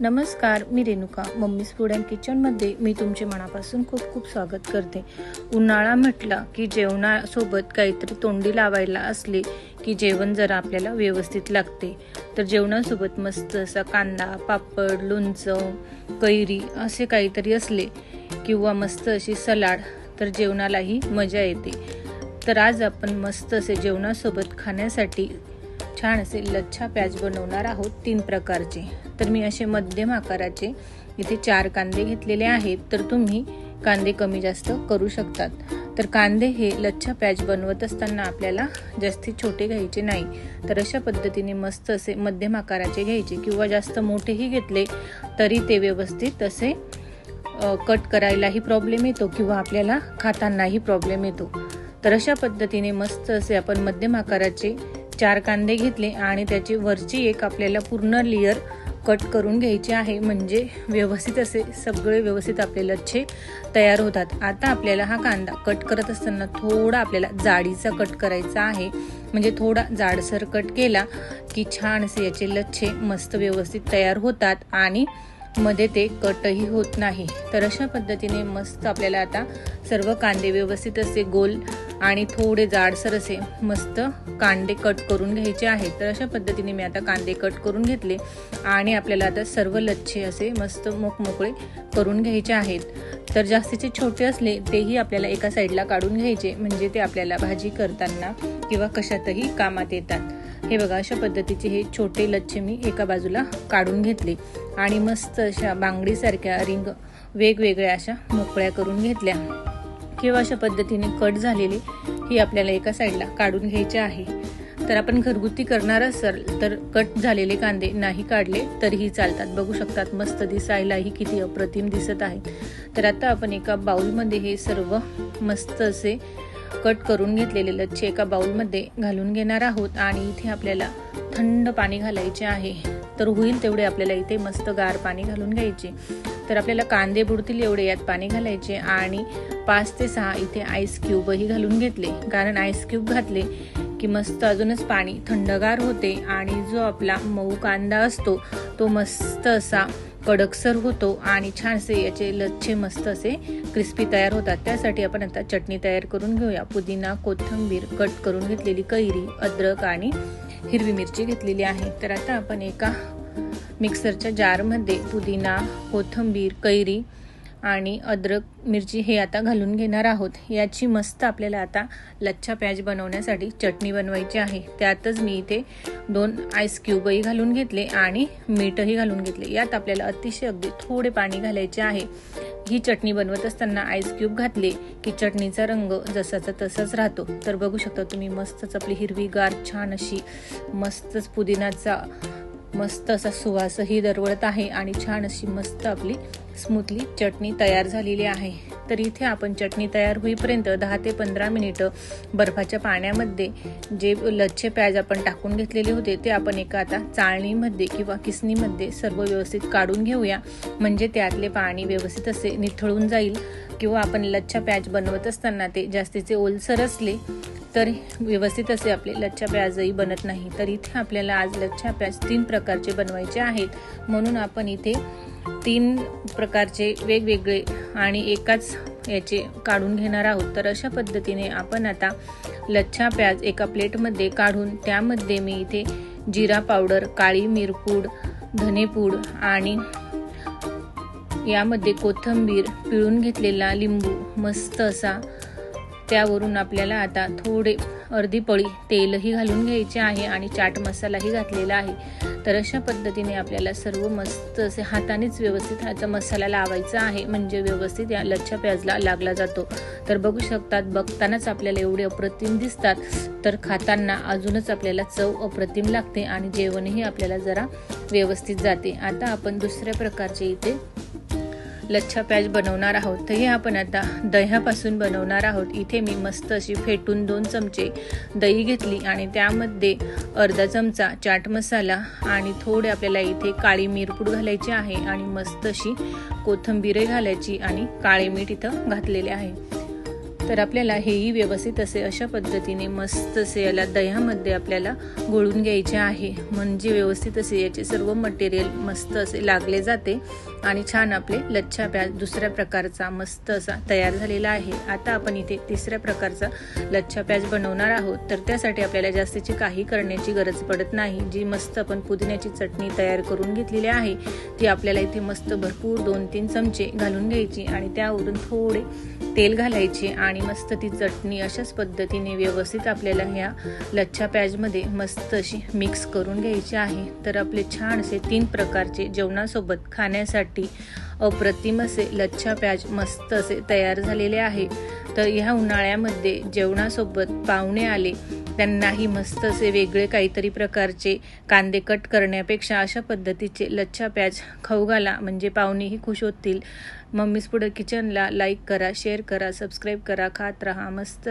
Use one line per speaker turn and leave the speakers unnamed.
नमस्कार मी Renuka. Mummy's food and किचनमध्ये मी तुमचे मनापासून खूप खूप स्वागत करते. उन्हाळा म्हटला की जेवणासोबत काहीतरी तोंडी लावायला असले की जेवण जरा आपल्याला व्यवस्थित लागते. तर जेवणासोबत मस्त असा कांदा पापड लोणचं कैरी असे काहीतरी असले किंवा मस्त अशी सलाड तर जेवणालाही मजा येते. तर आज आपण मस्त असे जेवणासोबत खाण्यासाठी छान असे लच्छा प्याज बनवणार आहोत तीन प्रकारचे. तर मी असे मध्यम आकाराचे इथे चार कांदे घेतलेले आहेत. तर तुम्ही कांदे कमी जास्त करू शकतात. तर कांदे हे लच्छा प्याज बनवत असताना आपल्याला जास्ती छोटे घ्यायचे नाही. तर अशा पद्धतीने मस्त असे मध्यम आकाराचे घ्यायचे किंवा जास्त मोठेही घेतले तरी ते व्यवस्थित असे कट करायलाही प्रॉब्लेम येतो किंवा आपल्याला खातानाही प्रॉब्लेम येतो. तर अशा पद्धतीने मस्त असे आपण मध्यम आकाराचे चार कांदे घेतले आणि त्याची वरची एक आपल्याला पूर्ण लेअर कट करून घ्यायचे आहे म्हणजे व्यवस्थित असे सगळे व्यवस्थित आपले लच्छे तयार होतात. आता आपल्याला हा कांदा कट करत असताना थोडा आपल्याला जाडीचा कट करायचा आहे. म्हणजे थोडा जाडसर कट केला की छान असे याचे लच्छे मस्त व्यवस्थित तयार होतात आणि मध्ये ते कटही होत नाही. तर अशा पद्धतीने मस्त आपल्याला आता सर्व कांदे व्यवस्थित असे गोल आणि थोडे जाडसर असे मस्त कांदे कट करून घ्यायचे आहेत. तर अशा पद्धतीने मी आता कांदे कट करून घेतले आणि आपल्याला आता सर्व लच्छे असे मस्त मोकमोकळे करून घ्यायचे आहेत. तर जास्तीचे छोटे असले तेही आपल्याला एका साईडला काढून घ्यायचे म्हणजे ते आपल्याला भाजी करताना किंवा कशातही कामात येतात. हे बघा अशा पद्धतीचे हे छोटे लच्छे मी एका बाजूला काढून घेतले आणि मस्त अशा बांगडीसारख्या रिंग वेगवेगळ्या अशा मोकळ्या करून घेतल्या. किंवा अशा पद्धतीने कट झालेली ही आपल्याला एका साईडला काढून घ्यायचे आहे. तर आपण घरगुती करणार असाल तर कट झालेले कांदे नाही काढले तरीही चालतात. बघू शकतात मस्त दिसायलाही किती अप्रतिम दिसत आहे तर आता आपण एका बाउलमध्ये हे सर्व मस्त असे कट करून घेतलेले लच्छे एका बाउलमध्ये घालून घेणार आहोत. आणि इथे आपल्याला थंड पाणी घालायचे आहे. तर होईल तेवढे आपल्याला इथे मस्त गार पाणी घालून घ्यायचे. तर आपल्याला कांदे बुडतील एवढे यात पाणी घालायचे आणि पाच ते सहा इथे आईस क्यूबही घालून घेतले. कारण आईस क्यूब घातले की मस्त अजूनच पाणी थंडगार होते आणि जो आपला मऊ कांदा असतो तो मस्त असा कडकसर होतो आणि छानसे याचे लच्छे मस्त असे क्रिस्पी तयार होतात. त्यासाठी आपण आता चटणी तयार करून घेऊया. पुदिना कोथिंबीर कट करून घेतलेली कैरी अद्रक आणि हिरवी मिरची घेतलेली आहे. तर आता आपण एका मिक्सरच्या जारमध्ये पुदिना कोथिंबीर कैरी आणि अद्रक मिरची हे आता घालून घेणार आहोत. याची मस्त आपल्याला आता लच्छा प्याज बनवण्यासाठी चटणी बनवायची आहे. त्यातच मी इथे दोन आईस क्यूबही घालून घेतले आणि मीठही घालून घेतले. यात आपल्याला अतिशय अगदी थोडे पाणी घालायचे आहे. ही चटणी बनवत असताना आईस क्यूब घातले की चटणीचा रंग जसाचा तसाच राहतो. तर बघू शकता तुम्ही मस्तच आपली हिरवीगार छान अशी मस्तच पुदिनाचा मस्त असा सुवासही दरवळत आहे आणि छान अशी मस्त आपली स्मूथली चटणी तयार झालेली आहे. तर इथे आपण चटणी तयार होईपर्यंत दहा ते पंधरा मिनिटं बर्फाच्या पाण्यामध्ये जे लच्छे प्याज आपण टाकून घेतलेले होते ते आपण एका आता चाळणीमध्ये किंवा किसनीमध्ये सर्व व्यवस्थित काढून घेऊया. म्हणजे त्यातले पाणी व्यवस्थित असे निथळून जाईल किंवा आपण लच्छा प्याज बनवत असताना ते जास्तीचे ओलसर असले तर व्यवस्थित असे आपले लच्छा प्याजही बनत नाही. तर इथे आपल्याला आज लच्छा प्याज तीन प्रकारचे बनवायचे आहेत. म्हणून आपण इथे तीन प्रकारचे वेगवेगळे आणि एकाच याचे काढून घेणार आहोत. तर अशा पद्धतीने आपण आता लच्छा प्याज एका प्लेटमध्ये काढून त्यामध्ये मी इथे जिरा पावडर काळी मिरपूड धनेपूड आणि यामध्ये कोथिंबीर पिळून घेतलेला लिंबू मस्त असा त्यावरून आपल्याला आता थोडे अर्धी पळी तेलही घालून घ्यायचे आहे आणि चाट मसालाही घातलेला आहे. तर अशा पद्धतीने आपल्याला सर्व मस्त असे हातानेच व्यवस्थित ह्याचा मसाला लावायचा आहे. म्हणजे व्यवस्थित या लच्छा प्याजला लागला जातो. तर बघू शकतात बघतानाच आपल्याला एवढे अप्रतिम दिसतात. तर खाताना अजूनच आपल्याला चव अप्रतिम लागते आणि जेवणही आपल्याला जरा व्यवस्थित जाते. आता आपण दुसऱ्या प्रकारचे इथे लच्छा प्याज बनवणार आहोत. तर हे आपण आता दह्यापासून बनवणार आहोत. इथे मी मस्त अशी फेटून दोन चमचे दही घेतली आणि त्यामध्ये अर्धा चमचा चाट मसाला आणि थोडे आपल्याला इथे काळी मिरपूड घालायची आहे आणि मस्त अशी कोथंबीरही घालायची आणि काळे मीठ इथं घातलेले आहे. तर आपल्याला हेही व्यवस्थित असे अशा पद्धतीने मस्त असे याला दह्यामध्ये आपल्याला गोळून घ्यायचे आहे. म्हणजे व्यवस्थित असे याचे सर्व मटेरियल मस्त असे लागले जाते आणि छान आपले लच्छा प्याज दुसऱ्या प्रकारचा मस्त असा तयार झालेला आहे. आता आपण इथे तिसऱ्या प्रकारचा लच्छा प्याज बनवणार आहोत. तर त्यासाठी आपल्याला जास्तीची काही करण्याची गरज पडत नाही. जी मस्त आपण पुदिन्याची चटणी तयार करून घेतलेली आहे ती आपल्याला इथे मस्त भरपूर दोन तीन चमचे घालून घ्यायची आणि त्यावरून थोडे तेल घालायचे आणि आणि मस्त ती चटणी अशाच पद्धतीने व्यवस्थित आपल्याला ह्या लच्छा प्याजमध्ये मस्त अशी मिक्स करून घ्यायची आहे. तर आपले छान असे तीन प्रकारचे जेवणासोबत खाण्यासाठी अप्रतिम असे लच्छा प्याज मस्त असे तयार झालेले आहे. तर ह्या उन्हाळ्यामध्ये जेवणासोबत पाहुणे आले त्यांनाही मस्त असे वेगळे काहीतरी प्रकारचे कांदे कट करण्यापेक्षा अशा पद्धतीचे लच्छा प्याज खाऊ घाला म्हणजे पाहुणेही खुश होतील. मम्मीज पुढं किचनला लाईक करा शेअर करा सबस्क्राईब करा खात राहा मस्त